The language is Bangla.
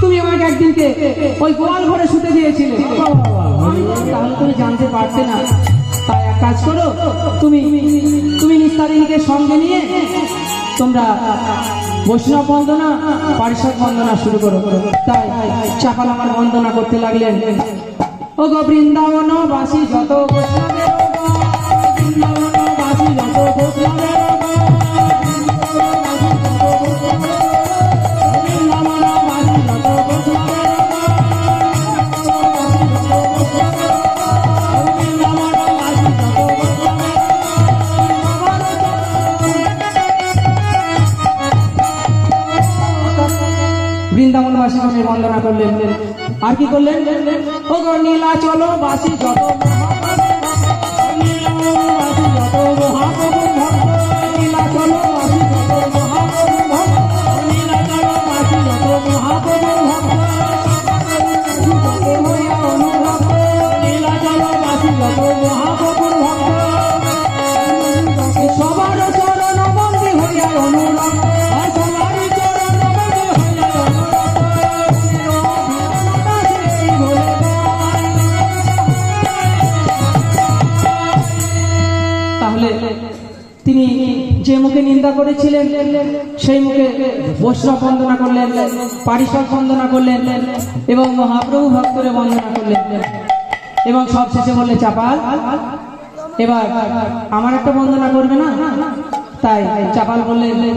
তুমি আমাকে একদিনকে ওই গোয়াল ঘরে শুতে দিয়েছিলে। তাহলে তুমি জানতে পারতে না। তাই এক কাজ করো, তুমি তুমি নিস্তারিণীকে সঙ্গে নিয়ে তোমরা বৈষ্ণব বন্দনা, পারিষদ বন্দনা শুরু করো। তাই চাপাল আমার বন্দনা করতে লাগলেন। ও গো বৃন্দাবন বাসী যত বৈষ্ণবের বৃন্দাবনবাসী নামে বন্দনা করলেন। আর কি করলেন? ও নীলা চলো বাসী যত মহাপ্রভুর ভক্ত, তাহলে তিনি যে মুখে নিন্দা করেছিলেন, সেই মুখে বৈষ্ণব বন্দনা করলেন পারিষদ বন্দনা করলেন এবং মহাপ্রভু ভক্তরে বন্দনা করলেন। এবং সব শেষে বললে, চাপাল, এবার আমার একটা বন্দনা করবে না? তাই চাপাল বললেন না